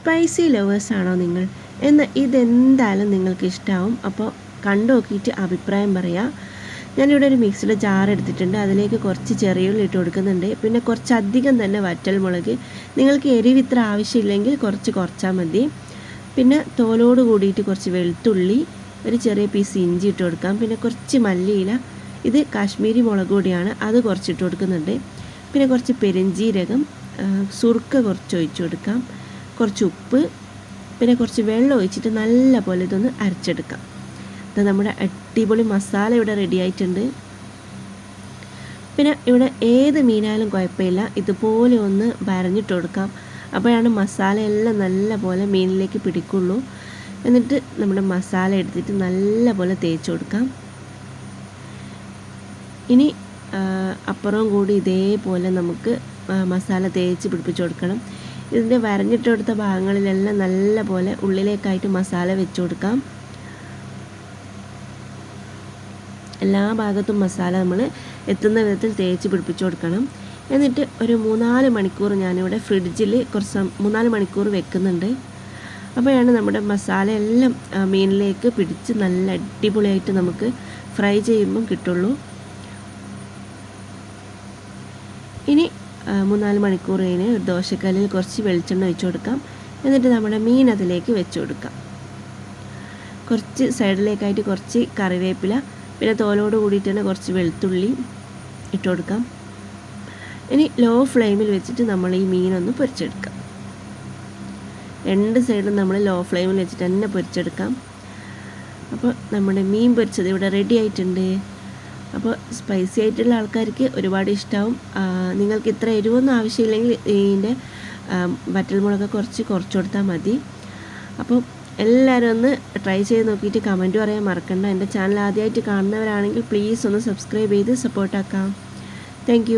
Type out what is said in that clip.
Spicy ലവേഴ്സാണോ നിങ്ങൾ? എന്ന് ഇതെന്തായാലും നിങ്ങൾക്ക് ഇഷ്ടമാവും അപ്പോൾ കണ്ടു നോക്കിയിട്ട് അഭിപ്രായം പറയാം. ഞാനിവിടെ ഒരു മിക്സിയുടെ ജാർ എടുത്തിട്ടുണ്ട്. അതിലേക്ക് കുറച്ച് ചെറിയുള്ളി ഇട്ട് കൊടുക്കുന്നുണ്ട്. പിന്നെ കുറച്ചധികം തന്നെ വറ്റൽ മുളക്. നിങ്ങൾക്ക് എരിവിത്ര ആവശ്യമില്ലെങ്കിൽ കുറച്ച് കുറച്ചാൽ മതി. പിന്നെ തോലോട് കൂടിയിട്ട് കുറച്ച് വെളുത്തുള്ളി ഒരു ചെറിയ പീസ് ഇഞ്ചി ഇട്ട് കൊടുക്കാം. പിന്നെ കുറച്ച് മല്ലിയില. ഇത് കാശ്മീരി മുളക് പൊടിയാണ്. അത് കുറച്ചിട്ട് കൊടുക്കുന്നുണ്ട്. പിന്നെ കുറച്ച് പെരിഞ്ജീരകം സുറുക്ക കുറച്ച് ഒഴിച്ചു കൊടുക്കാം. കുറച്ച് ഉപ്പ് പിന്നെ കുറച്ച് വെള്ളം ഒഴിച്ചിട്ട് നല്ല പോലെ ഇതൊന്ന് അരച്ചെടുക്കാം. ഇത് നമ്മുടെ അടിപൊളി മസാല ഇവിടെ റെഡി ആയിട്ടുണ്ട്. പിന്നെ ഇവിടെ ഏത് മീനായാലും കുഴപ്പമില്ല. ഇതുപോലെ ഒന്ന് വരഞ്ഞിട്ട് കൊടുക്കാം. അപ്പോഴാണ് മസാലയെല്ലാം നല്ല പോലെ മീനിലേക്ക് പിടിക്കുള്ളൂ. എന്നിട്ട് നമ്മുടെ മസാല എടുത്തിട്ട് നല്ല പോലെ തേച്ച് കൊടുക്കാം. ഇനി അപ്പുറവും കൂടി ഇതേപോലെ നമുക്ക് മസാല തേച്ച് പിടിപ്പിച്ച് കൊടുക്കണം. ഇതിന്റെ വരഞ്ഞിട്ട് കൊടുത്ത ഭാഗങ്ങളിലെല്ലാം നല്ല പോലെ ഉള്ളിലേക്കായിട്ട് മസാല വെച്ച് കൊടുക്കാം. എല്ലാ ഭാഗത്തും മസാല നമ്മൾ എത്തുന്ന വിധത്തിൽ തേച്ച് പിടിപ്പിച്ചു കൊടുക്കണം. എന്നിട്ട് ഒരു മൂന്നാൽ മണിക്കൂർ ഞാനിവിടെ ഫ്രിഡ്ജിൽ കുറച്ച് മൂന്നാൽ മണിക്കൂർ വെക്കുന്നുണ്ട്. അപ്പോഴാണ് നമ്മുടെ മസാല എല്ലാം മീനിലേക്ക് പിടിച്ച് നല്ല അടിപൊളിയായിട്ട് നമുക്ക് ഫ്രൈ ചെയ്യുമ്പം കിട്ടുള്ളൂ. ഇനി മൂന്നാൽ മണിക്കൂർ കഴിഞ്ഞ് ഒരു ദോശക്കല്ലിൽ കുറച്ച് വെളിച്ചെണ്ണ ഒഴിച്ചു കൊടുക്കാം. എന്നിട്ട് നമ്മുടെ മീൻ അതിലേക്ക് വെച്ച് കൊടുക്കാം. കുറച്ച് സൈഡിലേക്കായിട്ട് കുറച്ച് കറിവേപ്പില പിന്നെ തോലോട് കൂടിയിട്ട് തന്നെ കുറച്ച് വെളുത്തുള്ളി ഇട്ട് കൊടുക്കാം. ഇനി ലോ ഫ്ലെയിമിൽ വെച്ചിട്ട് നമ്മൾ ഈ മീനൊന്ന് പൊരിച്ചെടുക്കാം. രണ്ട് സൈഡും നമ്മൾ ലോ ഫ്ലെയിമിൽ വെച്ചിട്ട് തന്നെ പൊരിച്ചെടുക്കാം. അപ്പോൾ നമ്മുടെ മീൻ പൊരിച്ചത് ഇവിടെ റെഡി ആയിട്ടുണ്ട്. അപ്പോൾ സ്പൈസി ആയിട്ടുള്ള ആൾക്കാർക്ക് ഒരുപാട് ഇഷ്ടമാവും നിങ്ങൾക്ക് ഇത്ര എരിവൊന്നും ആവശ്യമില്ലെങ്കിൽ ഇതിന്റെ വറ്റൽമുളക് കുറച്ച് കുറച്ച് കൊടുത്താൽ മതി. അപ്പോൾ എല്ലാവരും ഒന്ന് ട്രൈ ചെയ്ത് നോക്കിയിട്ട് കമന്റ് പറയാൻ മറക്കണ്ട. എന്റെ ചാനൽ ആദ്യമായിട്ട് കാണുന്നവരാണെങ്കിൽ പ്ലീസ് ഒന്ന് സബ്സ്ക്രൈബ് ചെയ്ത് സപ്പോർട്ടാക്കാം താങ്ക്